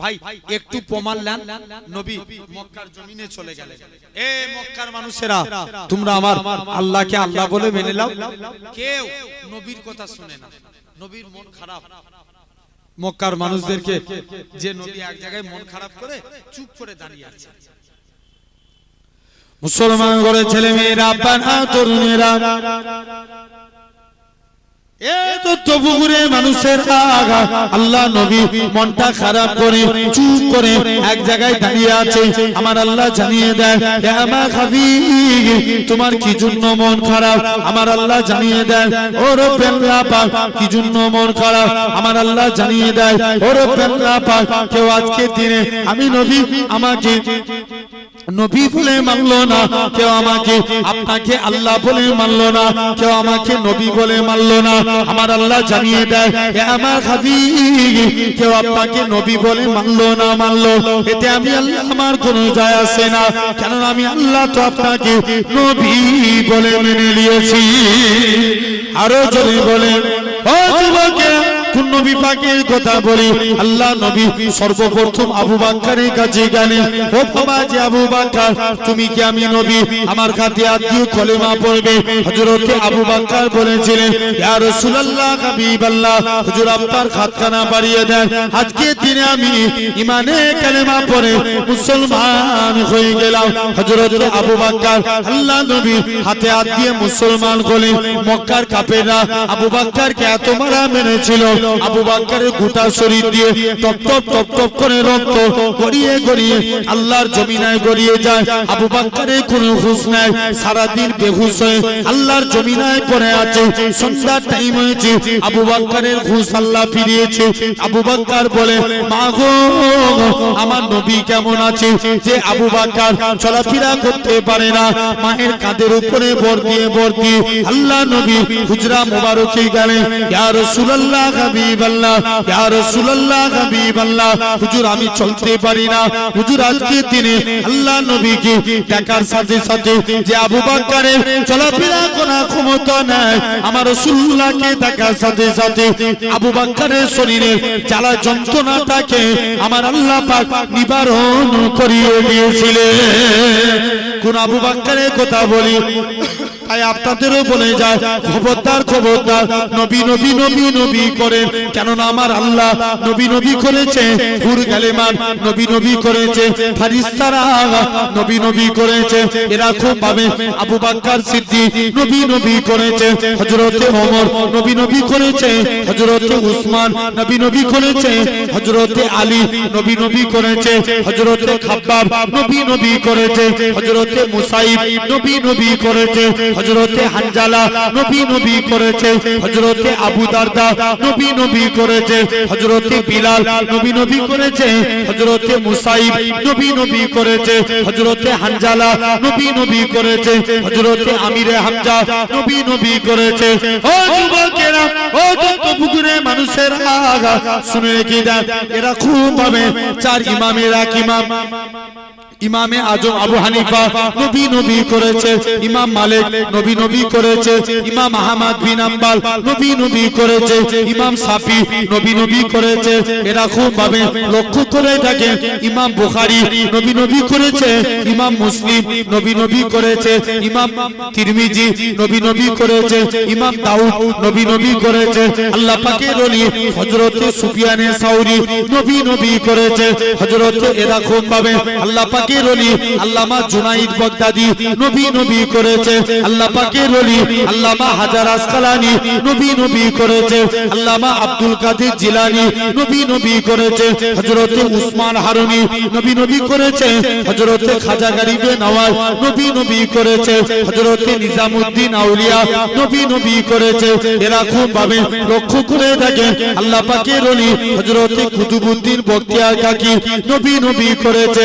ভাই, একটু প্রমাণ নেন। নবী মক্কার জমিনে চলে গেলেন। এ মক্কার মানুষেরা, তোমরা আমার আল্লাহকে আল্লাহ বলে মেনে নাও। কেউ নবীর কথা শুনে না। নবীর মন খারাপ। মক্কার মানুষদেরকে যে নবী এক জায়গায় মন খারাপ করে চুপ করে দাঁড়িয়ে আছে। মুসলমান করে ছেলে মেয়েরা বানা তরুণেরা তোমার কি জন্য মন খারাপ? আমার আল্লাহ জানিয়ে দেয়, ও রব্বেল্লা পাক, কি জন্য মন খারাপ? আমার আল্লাহ জানিয়ে দেয়, ও রব্বেল্লা পাক, কেউ আজকে দিনে আমি নবী, আমাকে নবী বলে মানলো না, কেউ আমাকে, আপনাকে আল্লাহ বলে মানলো না, কেউ আমাকে নবী বলে মানলো না। আমার আল্লাহ জানিয়ে দেয় আমার হাবি কেউ আপনাকে নবী বলে মানলো না, মানলো। এতে আমি আল্লাহ আমার কোনো যায় আসে না কেন আমি আল্লাহ তো আপনাকে নবী বলে মেনে নিয়েছি। আরও যদি বলে ও যুবকেরা কোন নবী পাকের কথা বলি, আল্লাহ নবী সর্বপ্রথম আবু বাক্কারের কাছে গেলেন। ও বাবা যে আবু বাক্কার, তুমি কি আমি নবী? আমার খাতে আত্মীয় কলেমা পড়বে। হযরতে আবু বাক্কার বলেছিলেন, ইয়া রাসূলুল্লাহ, হাবিবাল্লাহ। হুজুর, আপনার খাতখানা বাড়িয়ে দেন। আজকে দিনে আমি ইমানে কালেমা পড়ে মুসলমান হয়ে গেলাম। হযরতে আবু বাক্কার, আল্লাহ নবী হাতে হাত দিয়ে মুসলমান হলেন। মক্কার কাফেররা আবু বাক্কারকে এত মারা মেরেছিল। আবু বাক্কারের গোটা শরীর দিয়ে টপ টপ টপ টপ করে রক্ত গড়িয়ে গড়িয়ে আল্লাহর জমিনায় গড়িয়ে যায়। আবু বাক্কারের কোনো হুঁশ নাই সারাদিন বেহুশ হয়ে আল্লাহর জমিনায় পড়ে আছে। সন্ধ্যার টাইম হয়েছে, আবু বাক্কারের হুঁশ আল্লাহ ফিরিয়েছে। আবু বাক্কার বলে, মা গো, আমার নবী কেমন আছে? যে আবু বাক্কার চলাফেরা করতে পারে না, মায়ের কাঁধের উপরে বর দিয়ে বর দিয়ে আল্লাহ নবী হুজরা মোবারকে গেলেন, ইয়া রাসূলুল্লাহ হাবিবাল্লাহ, ইয়া রাসূলুল্লাহ, হাবিবাল্লাহ। হুজুর, আমি চলতে পারি না। হুজুর আজকে দিনে আল্লাহ নবীকে দেখার সাথে সাথে যে আবু বকরের চলাফেরা করার ক্ষমতা নাই, আমার রাসূলুল্লাহকে দেখার সাথে সাথে আবু বকরের শরীরে জ্বালা যন্ত্রণাটাকে আমার আল্লাহ পাক নিবারণ করিয়ে দিয়েছিলেন। কোন আবু বকরের কথা বলি তাই আপনাদেরও বলে যায় খবরদার খবরদার নবী নবী নবী নবী করেন কেননা আমার আল্লাহ নবী নবী করেছে হুর গালেমান নবী নবী করেছে নবী নবী করেছে এরা খুব পাবে আবু বাক্কার নবী নবী করেছে নবী নবী করেছে উসমান নবী নবী করেছে আলী নবী নবী করেছে খাব্বাব নবী নবী করেছে মুসাইব নবী নবী করেছে হযরতে হানজালা নবী নবী করেছে, হযরতে আবু দারদা নবী নবী করেছে, হযরতে বিলাল নবী নবী করেছে, হযরতে মুসাইব নবী নবী করেছে, হযরতে হানজালা নবী নবী করেছে, হযরতে আমিরে হামজা নবী নবী করেছে। ও যুবকেরা, ও পুকুরে মানুষের আগা শুনে রেখে দেন? এরা খুব ভাবে, চার ইমামের এক ইমাম আজম আবু হানিফা নবী নবী করেছে ইমাম মালিক নবী নবী করেছে ইমাম আহমদ বিন আম্বাল নবী নবী করেছে ইমাম সাফি নবী নবী করেছে এরা খুব ভাবে লক্ষ্য করে থাকে ইমাম বুখারী নবী নবী করেছে ইমাম মুসলিম নবী নবী করেছে ইমাম তিরমিজি নবী নবী করেছে ইমাম দাউদ নবী নবী করেছে আল্লাহ পাকের ওলি হযরত সুফিয়ানে সাউরি নবী নবী করেছে হযরত এরা খুব ভাবে আল্লাহ পাকের ওলি আল্লামা জুনাইদ নবী নবী করেছে। আল্লাহ পাকের ওলি আল্লামা হাজার আসকালানি নবী নবী করেছে। আল্লামা আব্দুল কাদের জিলানি নবী নবী করেছে। উসমান নবী নবী করেছে। খাজা নওয়াজ নবী নবী করেছে। আউলিয়া নবী নবী করেছে। এরা খুব ভাবে লক্ষ্য করে দেখেন আল্লাহ পাকের ওলি বখতিয়ার কাকি নবী নবী করেছে।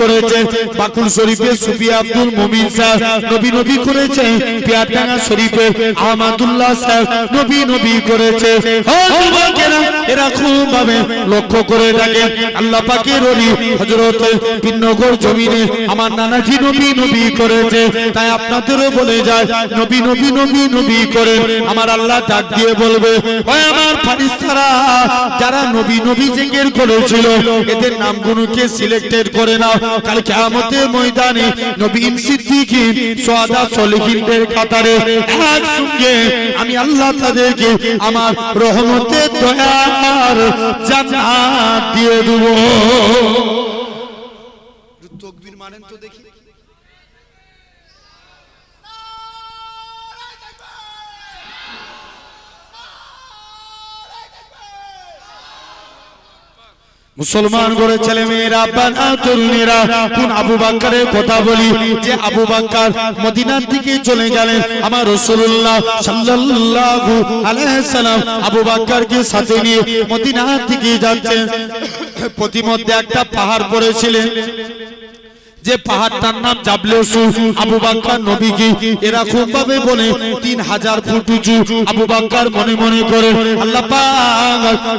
করেছে বাকুল শরীফে সুফি আব্দুল মুমিন সাহেব নবী নবী পিয়ারডাঙ্গা সাহেব নবী নবী করেছে। এরা খুব ভাবে লক্ষ্য করে থাকে আল্লাহ পাকের জমিনে আমার নানাজি নবী নবী করেছে। তাই আপনাদেরও বলে যায়, নবী নবী নবী নবী করে আমার আল্লাহ ডাক দিয়ে বলবে আমার ফারিস্তারা যারা নবী নবী জিকির করেছিল, এদের নামগুলোকে সিলেক্টেড করে নাও। কাল কিয়ামতের ময়দানে নবীন সিদ্দিকিন সাদা সলিহিনদের কাতারে একসঙ্গে আমি আল্লাহ তাদেরকে আমার রহমতের দয়ার জান্নাত দিয়ে দেবো। তকবীর মানেন তো দেখি। মুসলমান করে ছেলে মেয়েরা তরুণেরা, কোন আবু বাক্কারের কথা বলি, যে আবু বাক্কার মদিনার দিকে চলে গেলেন। আমার রসুল্লাহ সাল্লাল্লাহু আলাইহি সাল্লাম আবু বাক্কারকে সাথে নিয়ে মদিনার দিকে যাচ্ছেন। প্রতিমধ্যে একটা পাহাড় পড়েছিলেন। যে পাহাড়টার নাম জাবলেসু, আবু বাক্কার নবীকে খুব ভাবে বলে, তিন হাজার ফুট উঁচু। আবু বাক্কার মনে মনে করে, আল্লাহ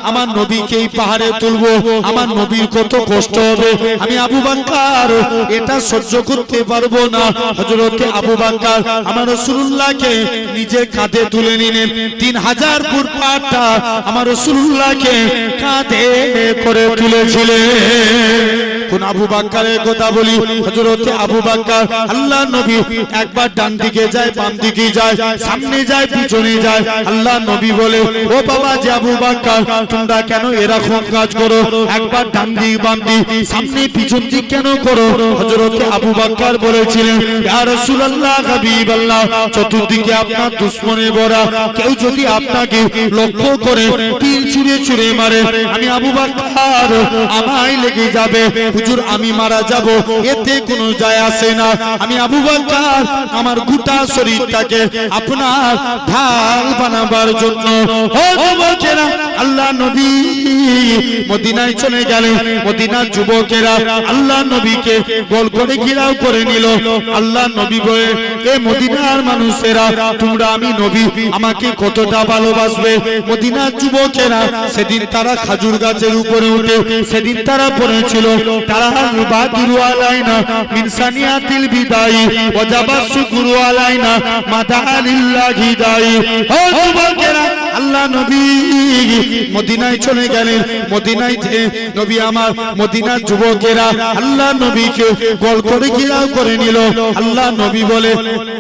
আমার নবীকে এই পাহাড়ে তুলবো, আমার নবীর কত কষ্ট হবে। আমি আবু বাক্কার, এটা সহ্য করতে পারব না। হযরতে আবু বাক্কার আমার রাসূলুল্লাহকে নিজের কাঁধে তুলে নিলেন। তিন হাজার ফুট পাহাড়টা আমার রাসূলুল্লাহকে কাঁধে করে তুলেছিলেন। কোন আবু বাক্কারের কথা বলি আবু আল্লাহ নবী একবার ডান দিকে যায়, বাম দিকে যায়, সামনে যায়, পিছনে যায়। আল্লাহ নবী বলে, ও বাবা যে আবু তোমরা কেন এরকম কাজ করো? একবার ডান দিক, বাম দিক, সামনে পিছন দিক কেন করো? আবু বলেছিলেন, ইয়া রাসূলুল্লাহ, হাবিবাল্লাহ, চতুর্দিকে আপনার দুশমনে ভরা, কেউ যদি আপনাকে লক্ষ্য করে তীর ছুঁড়ে ছুঁড়ে মারে, আমি আবু বাক্কার আমায় লেগে যাবে। হুজুর, আমি মারা যাব। এতে কোনো যায় আসে না। আমি আবু বকর, আমার গোটা শরীরটাকে আপনার ঢাল বানাবার জন্য। আল্লাহ নবী মদিনায় চলে গেলেন। মদিনার যুবকেরা আল্লাহ নবীকে গোল করে ঘিরাও করে নিল। আল্লাহ নবী বলে, এ মদিনার মানুষেরা, তোমরা আমি নবী, আমাকে কতটা ভালোবাসবে? মদিনার যুবকেরা সেদিন তারা খাজুর গাছের উপরে উঠে, সেদিন তারা পড়েছিল তারা বাদিরু আলাইনা মিন সানিয়াতিল বিদাই ওয়াজাবা শুকরু আলাইনা মাদা লিল্লাহি দাই। ও যুবকেরা আল্লাহ নবী মদিনায় চলে গেলেন। মদিনায় যে নবী আমার মদিনার যুবকেরা আল্লাহ নবীকে গোল করে ঘেরাও করে নিল। আল্লাহ নবী বলে,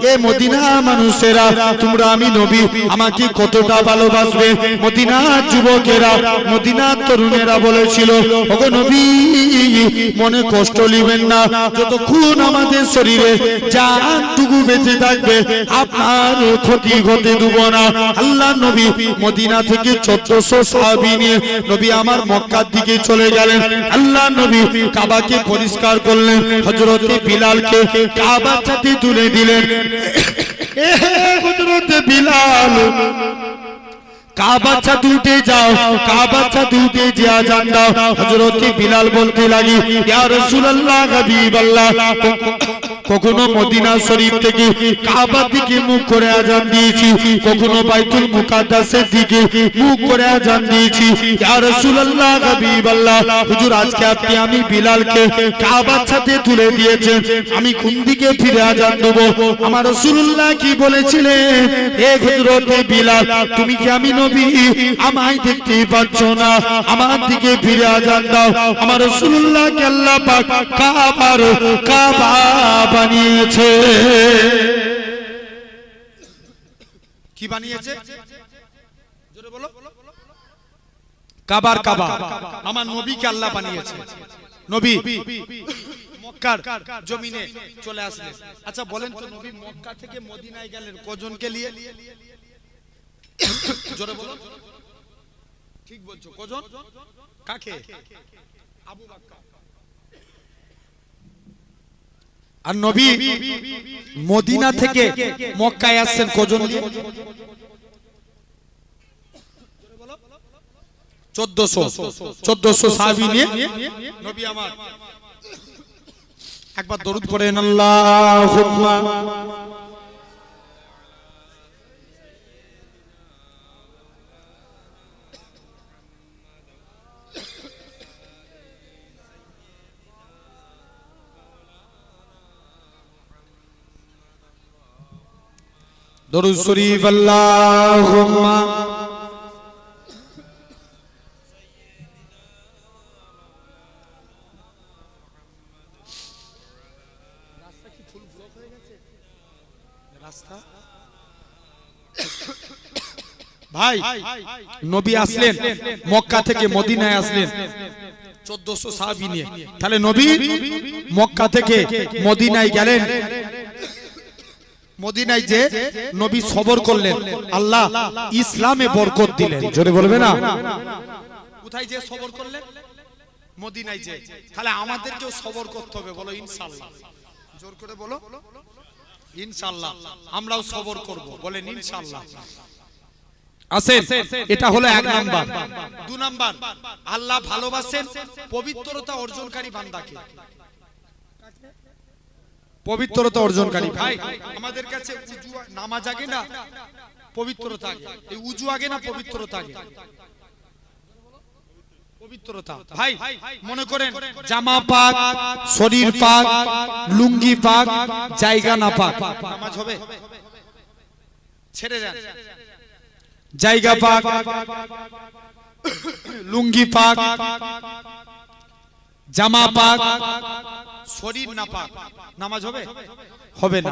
এ মদিনা মানুষেরা, তোমরা আমি নবী, আমাকে কতটা ভালোবাসবে? মদিনার যুবকেরা, মদিনার তরুণেরা বলেছিল, ওগো নবী, মনে কষ্ট নিবেন না। যতক্ষণ আমাদের শরীরে জানটুকু বেঁচে থাকবে, আপনার ক্ষতি হতে দেব না। আল্লাহ নবী মদিনা থেকে চোদ্দশো সাহাবি নিয়ে নবী আমার মক্কার দিকে চলে গেলেন। আল্লাহ নবী কাবাকে পরিষ্কার করলেন হজরতে বিলালকে কাবার সাথে তুলে দিলেন। হজরতে বিলাল, কাবা ছাদ যাও, কাবা ছাদ উঠে যে দাও। হযরত বিলাল বলতে লাগি, ইয়া রাসূলুল্লাহ হাবিবাল্লাহ কখনো মদিনা শরীফ থেকে কাবা দিকে মুখ করে আজান দিয়েছি। কখনো বাইতুল মুকাদ্দাসের দিকে মুখ করে আজান দিয়েছি। ইয়া রাসূলুল্লাহ হাবিবাল্লাহ হুজুর আজকে আপনি আমি বিলালকে কাবার সাথে তুলে দিয়েছেন। আমি কোন দিকে ফিরে আজান দেব। আমার রাসূলুল্লাহ কি বলেছিলেন? হে হযরত বিলাল তুমি কি আমি নবী? আমায় দেখতে পাচ্ছ না। আমার দিকে ফিরে আজান দাও। আমার রাসূলুল্লাহকে আল্লাহ পাক কাবার কাবা বানিয়েছে। কি বানিয়েছে? জোরে বলো। কাবার কাবা আমার নবীকে আল্লাহ বানিয়েছে। নবী, মক্কার জমিনে চলে আসলেন। আচ্ছা বলেন তো নবী মক্কা থেকে মদিনায় গেলেন। কজনকে নিয়ে? জোরে বলো। ঠিক বলছো। কজন? কাকে? আবু বাক্কার আর নবী মদিনা থেকে মক্কায় আসছেন কজন চোদ্দশো। চোদ্দশো সাহাবি নিয়ে? নবী আমার। একবার দরুদ করেন আল্লাহ দরুদ শরীফ আল্লাহুম্মা। ভাই, নবী আসলেন, মক্কা থেকে মদিনায় আসলেন। চোদ্দশো সাহাবি নিয়ে। তাহলে নবী মক্কা থেকে মদিনায় গেলেন। মদিনায় যে নবী সবর করলেন। আল্লাহ ইসলামে বরকত দিলেন। জোরে বলবে না? কোথায় যে সবর করলেন? মদিনায় যে। তাহলে আমাদেরকেও সবর করতে হবে বলো ইনশাআল্লাহ। জোর করে বলো। ইনশাআল্লাহ। আমরাও সবর করব বলেন ইনশাআল্লাহ। আসেন এটা হলো এক নাম্বার। দু নাম্বার। আল্লাহ ভালোবাসেন পবিত্রতা অর্জনকারী বান্দাকে। পবিত্রতা অর্জনকারী। ভাই আমাদের কাছে উজু নামাজ আগে না? পবিত্রতা আগে। এই উজু আগে না পবিত্রতা আগে? পবিত্রতা। ভাই মনে করেন জামা পাক শরীর পাক লুঙ্গি পাক জায়গা না পাক। নামাজ হবে? ছেড়ে জায়গা পাক লুঙ্গি পাক জামা পাক শরীর না পাক নামাজ হবে? হবে না।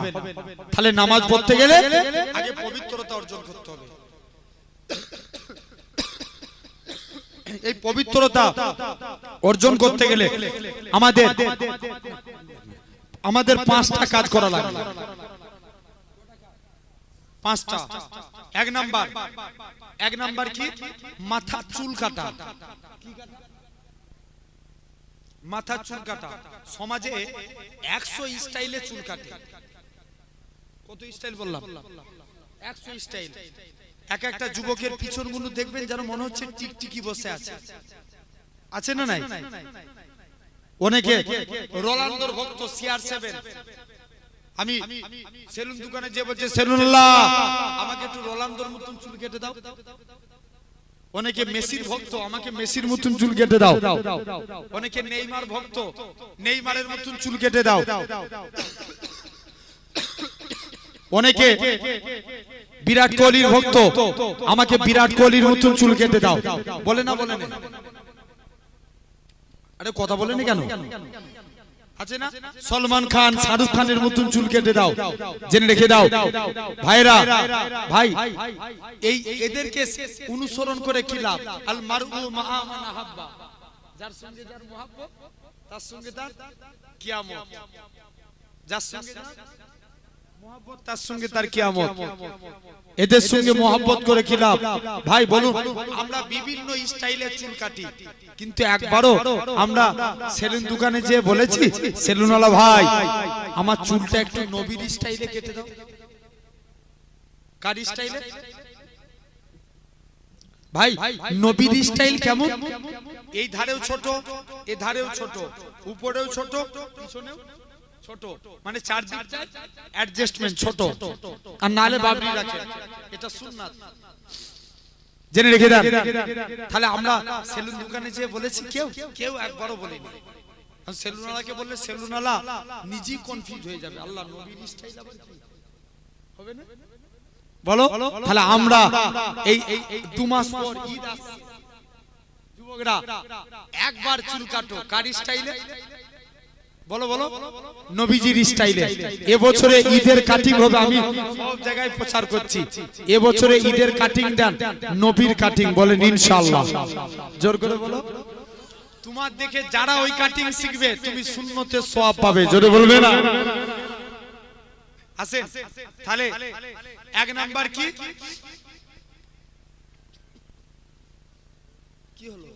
তাহলে নামাজ পড়তে গেলে আগে পবিত্রতা অর্জন করতে হবে। এই পবিত্রতা অর্জন করতে গেলে আমাদের আমাদের পাঁচটা কাজ করা লাগবে। পাঁচটা। এক নাম্বার। এক নাম্বার কি? মাথা চুল কাটা। মাথা চুল কাটা সমাজে একশো স্টাইলে চুল কাটে কত স্টাইল বললাম? একশো স্টাইল। এক একটা যুবকের পিছনগুলো দেখবেন যেন মনে হচ্ছে টিকটিকি বসে আছে। আছে না নাই? অনেকে রোলান্ডোর ভক্ত সিআর সেভেন আমি সেলুন দোকানে যে বলছে সেলুল্লাহ আমাকে একটু রোলান্ডোর মতন চুল কেটে দাও। অনেকে মেসির ভক্ত আমাকে মেসির মতন চুল কেটে দাও। অনেকে নেইমার ভক্ত নেইমারের মতন চুল কেটে দাও। অনেকে বিরাট কোহলির ভক্ত আমাকে বিরাট কোহলির মতন চুল কেটে দাও। বলে না বলে না আরে কথা বলেনি কেন? সলমান খান শাহরুখ খানের মতন চুল কেটে দাও। জেনে রেখে দাও। ভাইরা ভাই এই এদেরকে অনুসরণ করে কি লাভ? আল মারু মাআ মান আহাব্বা যার সঙ্গে যার মহব্বত তার সঙ্গে তার কিয়ামত। যার সঙ্গে তার সঙ্গে তার কিয়ামত। এদের সঙ্গে মোহাব্বত করে কি লাভ? ভাই বলুন। আমরা বিভিন্ন স্টাইলের চুল কাটি। কিন্তু একবারও আমরা সেলুন দোকানে যে বলেছি সেলুনওয়ালা ভাই আমার চুলটা একটু নবীর স্টাইলে কেটে দাও। কার স্টাইলে? ভাই নবীর স্টাইল কেমন? এই ধারেও ছোট এ ধারেও ছোট উপরেও ছোট পিছনেও। ছোট মানে চারদিকটা অ্যাডজাস্টমেন্ট ছোট। আর নালে বাবরি রাখে। এটা সুন্নাত। জেনে রেখে দেন। তাহলে আমরা সেলুন দোকানে যে বলেছি কেউ কেউ একবারও বলিনি। আর সেলুনওয়ালাকে বললে সেলুনওয়ালা নিজেই কনফিউজ হয়ে যাবে। আল্লাহ নবীর স্টাইল আবার কি? হবে না? বলো? তাহলে আমরা এই দু মাস পর ঈদ আসছে। যুবকরা একবার চুল কাটো। কার স্টাইলে বলো বলো। নবীজির স্টাইলে। এবছরে ঈদের কাটিং হবে আমি সব জায়গায় প্রচার করছি। এবছরে ঈদের কাটিং দেন নবীর কাটিং বলেন ইনশাআল্লাহ। জোর করে বলো। তোমার দেখে যারা ওই কাটিং শিখবে তুমি শূন্যতে সব পাবে। জোরে বলবে না। আসেন তাহলে এক নাম্বার কি? কি হলো?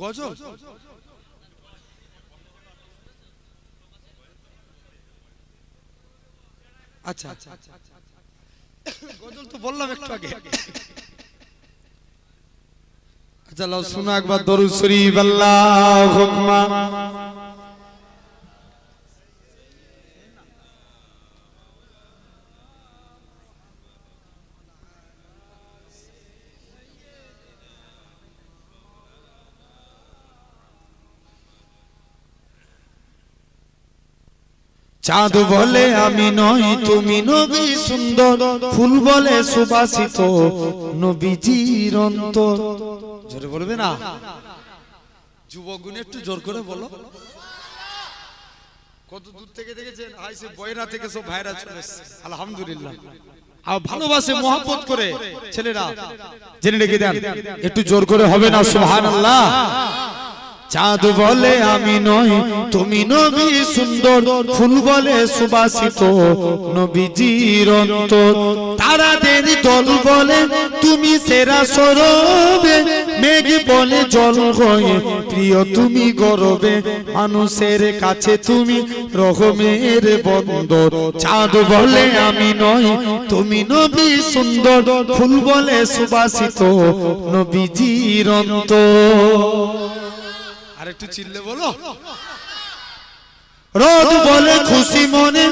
গজল? আচ্ছা। গজল তো বললাম একটু আগে। আচ্ছা শোনা একবার দরুদ শরীফ। আল্লাহুম্মা। চাঁদ বলে আমি নই, তুমি নবী সুন্দর। ফুল বলে সুবাসিত নবীজির অন্তর। জোরে বলবে না? যুবগুণ একটু জোর করে বলো। কত দূর থেকে দেখেছেন? হাই, সে বয়রা থেকে সব ভাইরা চলে আলহামদুলিল্লাহ। আর ভালোবাসে, মহাব্বত করে ছেলেরা। জেনে রেখে দেন, একটু জোর করে হবে না? সুবহানাল্লাহ। চাঁদ বলে আমি নই, তুমি নবী সুন্দর, ফুল বলে সুবাসিত নবীজির অন্তর। তারাদের দল বলে, তুমি সেরা সরবে, মেঘ বলে জল হয়ে, প্রিয় তুমি গরবে, মানুষের কাছে তুমি রহমের বন্দর। চাঁদ বলে আমি নই, তুমি নবী সুন্দর, ফুল বলে সুবাসিত নবীজির অন্তর। আর একটু চিল্লে বলো। রোদ বলে খুশি মনে,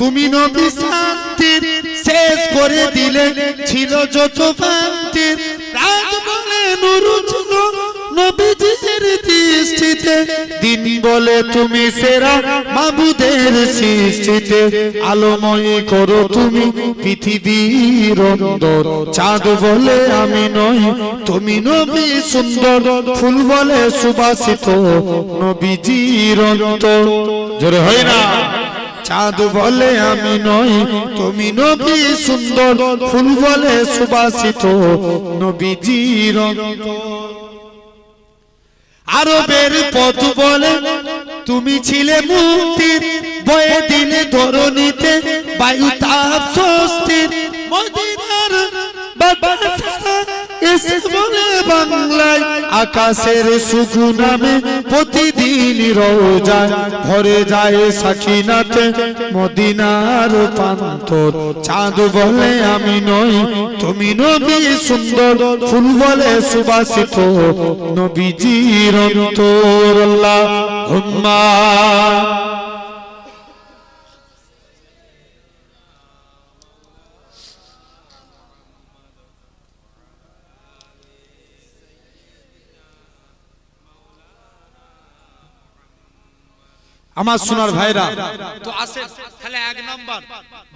তুমি নবী শান্তির শেষ করে দিলে, ছিল যত শান্তির। রাত বলে নুরু দিন বলে তুমি সেরা মাবুদের সৃষ্টিতে, আলোময় করো তুমি পৃথিবীর চাঁদ বলে আমি নই, তুমি নবী সুন্দর, ফুল বলে সুবাসিত নবীজির জোরে হয় না? চাঁদ বলে আমি নই, তুমি নবী সুন্দর, ফুল বলে সুবাসিত নবীজির আরবের পথ বলে তুমি ছিলে মুক্তির বয়ে দিলে ধরণীতে বায়ু তাপ স্বস্তির। বাতাসা বাংলায় আকাশের সুখ নামে প্রতিদিন রোজায় ভরে যায় সাকিনাতে মদিনার প্রান্তর। চাঁদ বলে আমি নই, তুমি নবী সুন্দর, ফুল বলে সুবাসিত, নবীজির অন্তর। হুম্মা। আমার সোনার ভাইরা। তো আসেন তাহলে এক নাম্বার।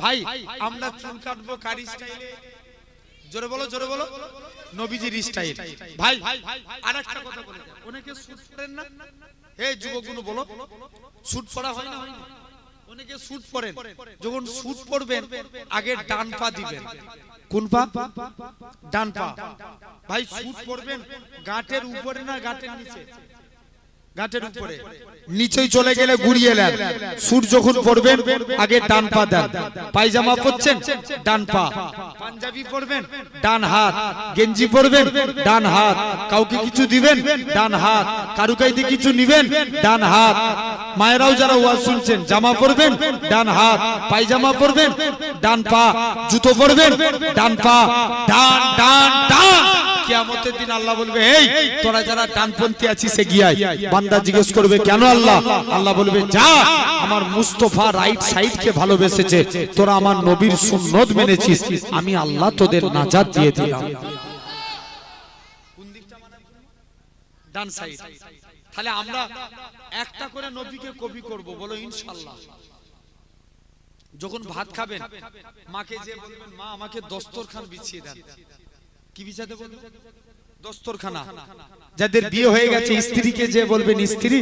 ভাই আমরা চুল কাটবো কারি স্টাইলে। জোরে বলো জোরে বলো। নবীজির স্টাইল। ভাই আরেকটা কথা বলে অনেকে শুট পরেন না? এই যুবকগুলো বলো। শুট পরা হয় না? হয় না? অনেকে শুট পরেন। যখন শুট পরবেন আগে ডান পা দিবেন। কোন পা? ডান পা। ভাই শুট পরবেন। গাঁটের উপরে না গাঁটের নিচে? গাঁটের উপরে। নিচেই চলে গেলে গুড়িয়ে নেন। সুর যখন পড়বেন আগে ডান পা দেন। পায়জামা পরছেন ডান পা। পাঞ্জাবি পরবেন ডান হাত। গেঞ্জি পরবেন ডান হাত। কাউকে কিছু দিবেন ডান হাত। কারুকাইতে কিছু নিবেন ডান হাত। মায়েরাও যারা ওয়াজ শুনছেন, জামা পরবেন, ডান হাত, পায়জামা পরবেন, ডান পা, জুতো পরবেন, ডান পা, ডান ডান ডান। তোরা যারা ডানপন্থী আছিস জিজ্ঞেস করবে, কেন আল্লাহ? আল্লাহ যা, আমার মুস্তফা রাইট ভালোবেসেছে। তোরা আমার নবীর আমি আল্লাহ তোদের নাজাত দিয়ে দিলাম। মানে? তাহলে আমরা একটা করে নবীকে কপি করব বলো ইনশাআল্লাহ যখন ভাত খাবেন মাকে যে বলবেন মা আমাকে দস্তরখান বিছিয়ে দেন। কি বিছাতে বলবেন দস্তরখানা। যাদের বিয়ে হয়ে গেছে স্ত্রীকে যে বলবেন স্ত্রী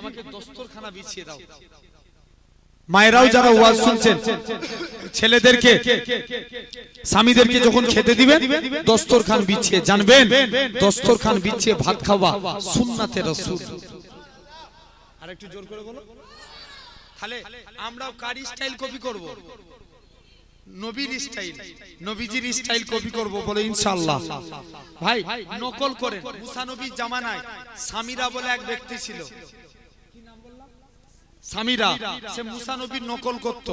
আমাকে দস্তরখানা বিছিয়ে দাও। মায়েরাও যারা ওয়াজ শুনছেন ছেলেদেরকে স্বামীদেরকে যখন খেতে দিবেন দস্তরখান বিছিয়ে জানবেন দস্তরখান বিছিয়ে ভাত খাওয়া সুন্নাতে রাসূল। আরেকটু জোর করে বলো। তাহলে আমরাও কার স্টাইল কপি করব? নবীর স্টাইল নবীজির স্টাইল কপি করব বলে ইনশাআল্লাহ। ভাই, নকল করেন। মুসা নবীর জামানায় সামিরা বলে এক ব্যক্তি ছিল। সামিরা, সে মুসা নবীর নকল করত।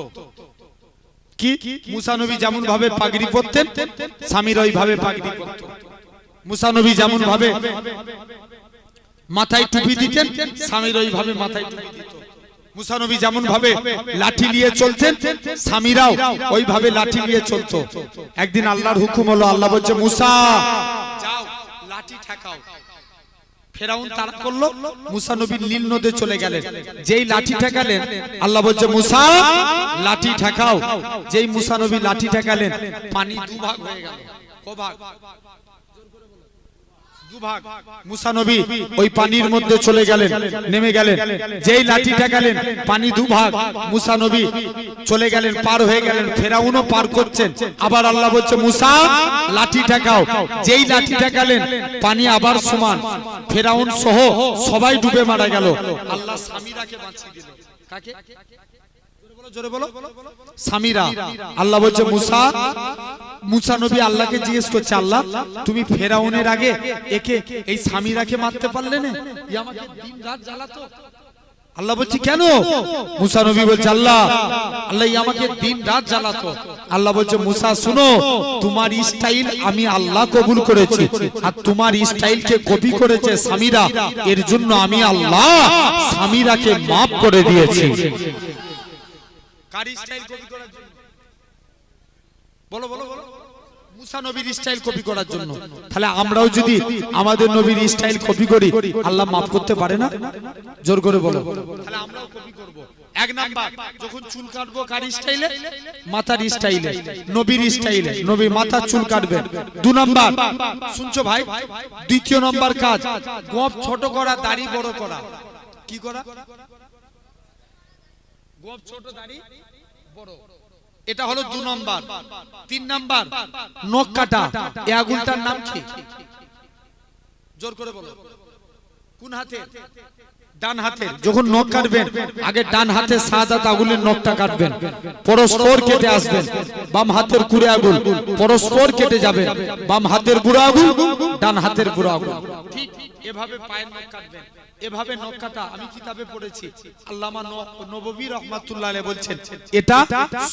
কি? মুসা নবী যেমন ভাবে পাগড়ি পরতেন স্বামীর ওইভাবে পাগড়ি পরত। মুসা নবী যেমন ভাবে মাথায় টুপি দিতেন স্বামীর ওইভাবে মাথায় টুপি দিত। মুসা নবী যেমন ভাবে লাঠি নিয়ে চলতেন স্বামীরাও ওইভাবে লাঠি নিয়ে চলতো। একদিন আল্লাহর হুকুম হলো আল্লাহ বলছে মুসা যাও লাঠি ঠেকাও। ফেরাউন তারা করল মুসা নবী নীল নদে চলে গেলেন। যেই লাঠি ঠেকালেন আল্লাহ বলছে মুসা লাঠি ঠেকাও। যেই মুসা নবী লাঠি ঠেকালেন পানি দুভাগ হয়ে গেল কভাগ দুভাগ। ওই পানির মধ্যে চলে গেলেন, নেমে গেলেন। যেই লাঠি ঠেকালেন, পানি দুভাগ। মুসা চলে গেলেন, পার হয়ে গেলেন, ফেরাউনও পার করছেন। আবার আল্লাহ বলছে, মুসা, লাঠি ঠেকাও। যেই লাঠি ঠেকালেন, পানি আবার সমান। ফেরাউন সহ সবাই ডুবে মারা গেল। আল্লাহ সামিরাকে বাঁচিয়ে দিল। কাকে? জোরে বলো। জোরে আল্লাহ বলছে মুসা মুসা নবী আল্লাহকে জিজ্ঞেস করছে আল্লাহ তুমি ফেরাউনের আগে একে এই সামিরাকে মারতে পারলে না? আমাকে দিন রাত জ্বালাতো। আল্লাহ বলছে কেন? মুসা নবী বলছে আল্লাহ আল্লাহ আমাকে দিন রাত জ্বালাতো। আল্লাহ বলছে মুসা শুনো তোমার স্টাইল আমি আল্লাহ কবুল করেছি। আর তোমার স্টাইলকে কপি করেছে সামিরা। এর জন্য আমি আল্লাহ সামিরাকে মাফ করে দিয়েছি কার স্টাইল কপি করার জন্য। বলো বলো বলো। মুসা নবীর স্টাইল কপি করার জন্য। তাহলে আমরাও যদি আমাদের নবীর স্টাইল কপি করি আল্লাহ মাফ করতে পারে না? জোর করে বলো। তাহলে আমরাও কপি করব। এক নাম্বার যখন চুল কাটবো কার স্টাইলে মাথার স্টাইলে নবীর স্টাইলে নবী মাথার চুল কাটবেন। দু নাম্বার শুনছো ভাই? দ্বিতীয় নম্বর কাজ গোপ ছোট করা দাড়ি বড় করা। কি করা? গোপ ছোট দাড়ি বড়। এটা হলো দু নাম্বার। তিন নাম্বার নখ কাটা। এই আগুনটার নাম কি? জোর করে বলো। কোন হাতে? ডান হাতে। যখন নখ কাটবেন আগে ডান হাতে সাদা আগুনের নখটা কাটবেন। পরস্পর কেটে আসবেন। বাম হাতের কুড়ে আগুন পরস্পর কেটে যাবে। বাম হাতের বুড়ো আগুন ডান হাতের বুড়ো আগুন ঠিক এভাবে পায়ের নখ কাটবেন। এভাবে নখ কাটা আমি কিতাবে পড়েছি। আল্লামা নববী রহমাতুল্লাহ আলাইহি বলছেন এটা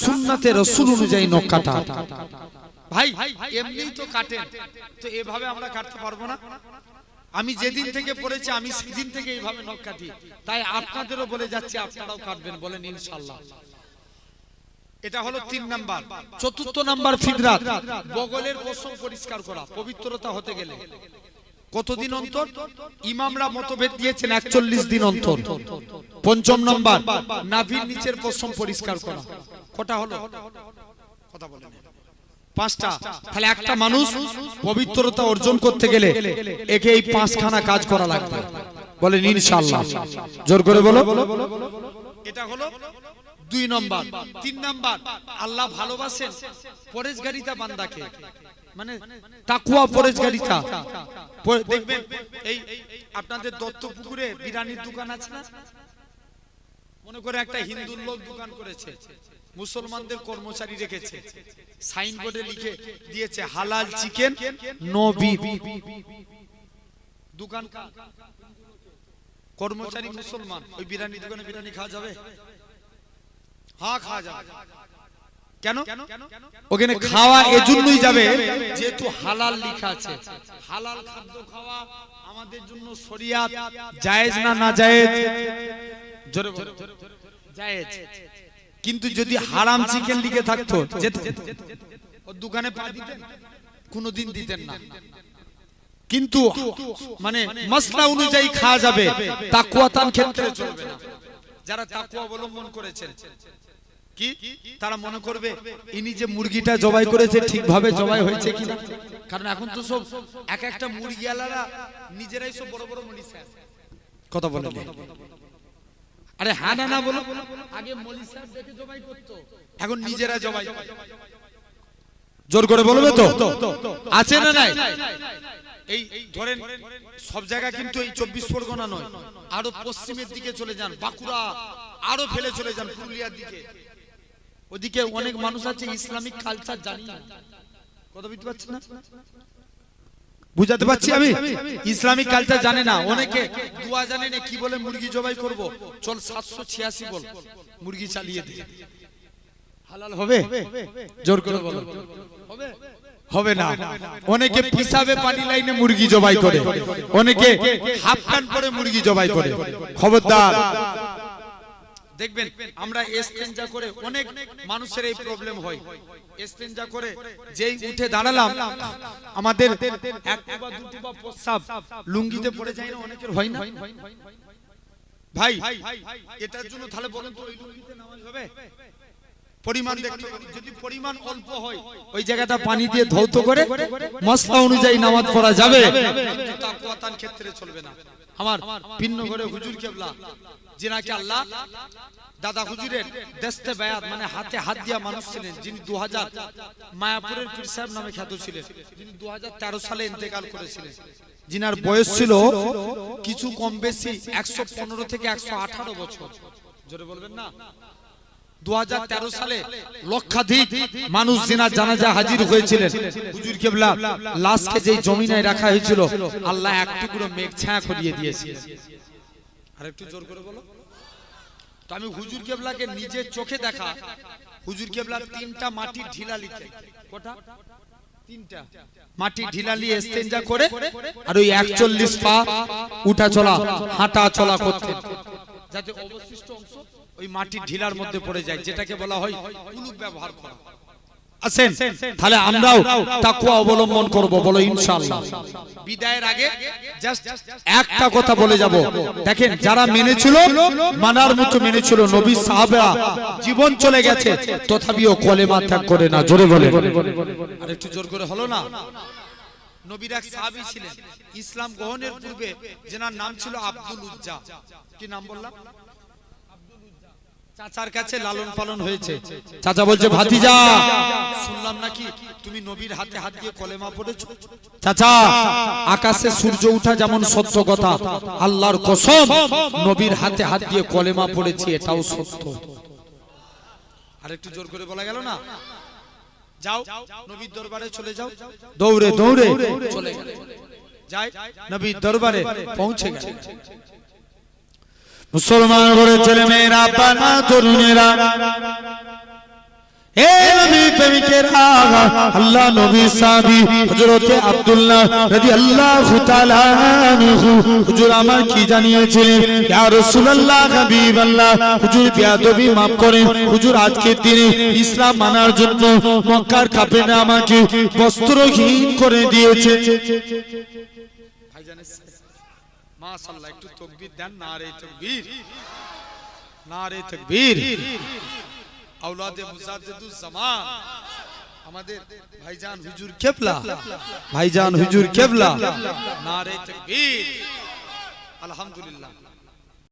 সুন্নাতে রসুল অনুযায়ী নখ কাটা ভাই এমনিই তো কাটেন তো এভাবে আমরা কাটতে পারব না? আমি যেদিন থেকে পড়েছি আমি সেদিন থেকে এইভাবে নখ কাটি তাই আপনাদেরও বলে যাচ্ছি আপনারাও কাটবেন বলেন ইনশাল্লাহ এটা হলো তিন নাম্বার। চতুর্থ নাম্বার ফিদরাত বগলের পশম পরিষ্কার করা পবিত্রতা হতে গেলে। কতদিন অন্তর? ইমামরা মতভেদ দিয়েছেন একচল্লিশ দিন অন্তর। পঞ্চম নম্বর। নাভির নিচের পশম পরিষ্কার করা। কটা হলো? কথা বলেন। পাঁচটা। তাহলে একটা মানুষ পবিত্রতা অর্জন করতে গেলে একে এই পাঁচখানা কাজ করা লাগবে। বলেন ইনশাআল্লাহ। জোর করে বলো। এটা হলো দুই নম্বর। তিন নম্বর আল্লাহ ভালোবাসেন পরেশগারিতা বান্দাকে। তাকুয়া পরেজগারিতা দেখবেন এই আপনাদের দত্ত বিরানির দোকান আছে না? মনে করে একটা হিন্দু লোক দোকান করেছে মুসলমানদের কর্মচারী রেখেছে। সাইনবোর্ডে লিখে দিয়েছে হালাল চিকেন দোকান কর্মচারী মুসলমান ওই বিরানি দোকানে বিরানি খাওয়া যাবে? হ্যাঁ খাওয়া যাবে। কেন? ওখানে খাওয়া এজন্যই যাবে যেহেতু হালাল লেখা আছে। হালাল খাদ্য খাওয়া আমাদের জন্য শরিয়াত। জায়েজ না না জায়েজ? জোরে জায়েজ। কিন্তু যদি হারাম চিকেন লিখে থাকতো দোকানে পা দিতেন? কোনোদিন দিতেন না। কিন্তু মানে মশলা অনুযায়ী খাওয়া যাবে তাকুয়াতান ক্ষেত্রে চলবে না। যারা তাকওয়া অবলম্বন করেছেন। কি? তারা মনে করবে ইনি যে মুরগিটা জবাই করেছে ঠিকভাবে জবাই হয়েছে কিনা? কারণ এখন তো সব এক একটা মুরগিওয়ালারা নিজেরাই সব বড় বড় স্যার কথা বলে আরে হ্যাঁ না না বলো। আগে মলি সাহেব দেখে জবাই করতো। এখন নিজেরা জবাই জোর করে বলবে তো? আছে না নাই? এই ধরেন সব জায়গা কিন্তু এই চব্বিশ পরগনা নয়। আরও পশ্চিমের দিকে চলে যান বাঁকুড়া আরও ফেলে চলে যান পুরুলিয়ার দিকে। ওদিকে অনেক মানুষ আছে, ইসলামিক কালচার জানি না। কথা বুঝতে পারছি না? বুঝাতে পারছি আমি? ইসলামিক কালচার জানে না। অনেকে দুয়া জানে না, কি বলে মুরগি জবাই করব? চল সাতশো ছিয়াশি বল, মুরগি চালিয়ে হালাল হবে? জোর করে হবে না। অনেকে পিসাবে পানি লাইনে মুরগি জবাই করে। অনেকে হাফ প্যান্ট পরে মুরগি জবাই করে। খবরদার দেখবেন, আমরা এস্তেঞ্জা করে অনেক মানুষের এই প্রবলেম হয়। এস্তেঞ্জা করে যেই উঠে দাঁড়ালাম, আমাদের এক বা দুটো বা প্রস্রাব লুঙ্গিতে পড়ে যায় না, অনেকের হয় না? ভাই, এটার জন্য তাহলে বলেন তো, ওই লুঙ্গিতে নামাজ হবে? পরিমাণ দেখতে যদি পরিমাণ অল্প হয়, ওই জায়গাটা পানি দিয়ে ধৌত করে, মশলা অনুযায়ী নামাজ পড়া যাবে। কিন্তু ক্ষেত্রে চলবে না। আমার ভিন্ন ঘরে হুজুর কেবলা যিনাকে আল্লাহ দাদা হুজুরের দেশতে বায়াত মানে হাতে হাত দিয়া মানুষ ছিলেন যিনি দু মায়াপুরের পীর সাহেব নামে খ্যাত ছিলেন যিনি দু সালে ইন্তেকাল করেছিলেন। যিনার বয়স ছিল কিছু কম বেশি একশো পনেরো থেকে একশো আঠারো বছর। জোরে বলবেন না? দু সালে লক্ষাধিক মানুষ জিনা জানাজা হাজির হয়েছিলেন। হুজুর লাশকে যেই জমিনায় রাখা হয়েছিল, আল্লাহ এক টুকরো মেঘ ছায়া দিয়েছে। আর একটু জোর করে বলো। তো আমি হুজুর চোখে দেখা, হুজুর তিনটা মাটির ঢিলালিতে কটা? ঢিলালি এস্তেঞ্জা করে, আর ওই একচল্লিশ পা উঠা চলা, হাঁটা চলা করতেন। যাতে অবশিষ্ট অংশ ওই মাটির ঢিলার মধ্যে পড়ে যায় যেটাকে বলা হয় কুলুপ ব্যবহার করা। আছেন তাহলে আমরাও তাকুয়া অবলম্বন করব বলো ইনশাআল্লাহ। বিদায়ের আগে জাস্ট একটা কথা বলে যাব। দেখেন যারা মেনেছিল মানার মতো মেনেছিল নবী সাহাবেরা জীবন চলে গেছে তথাপিও কলেমা ত্যাগ করে না জোরে বলে আর একটু জোর করে হলো না? নবীর এক সাহাবী ছিলেন। ইসলাম গ্রহণের পূর্বে যেনার নাম ছিল আব্দুল উজ্জা। কি নাম বললাম? চাচার কাছে লালন পালন হয়েছে। চাচা বলছে ভাতিজা! শুনলাম নাকি তুমি নবীর হাতে হাত দিয়ে কলেমা পড়েছো? চাচা আকাশে সূর্য ওঠা যেমন সত্য কথা আল্লাহর কসম নবীর হাতে হাত দিয়ে কলেমা পড়েছি এটাও সত্য। আর একটু জোর করে বলা গেল না? যাও নবীর দরবারে চলে যাও। দৌড়ে দৌড়ে। চলে গেল। যাই নবীর দরবারে পৌঁছে গেল। মুসলমান ঘরে ছেলে মেয়েরা পানা তরুণেরা ইসলাম মানার জন্য মক্কার কাফেররা আমাকে বস্ত্রহীন করে দিয়েছে। আওলাদে মুজাদ্দিদুজ জামান আমাদের ভাইজান হুজুর কেবলা ভাইজান হুজুর কেবলা নারে তাকবীর আলহামদুলিল্লাহ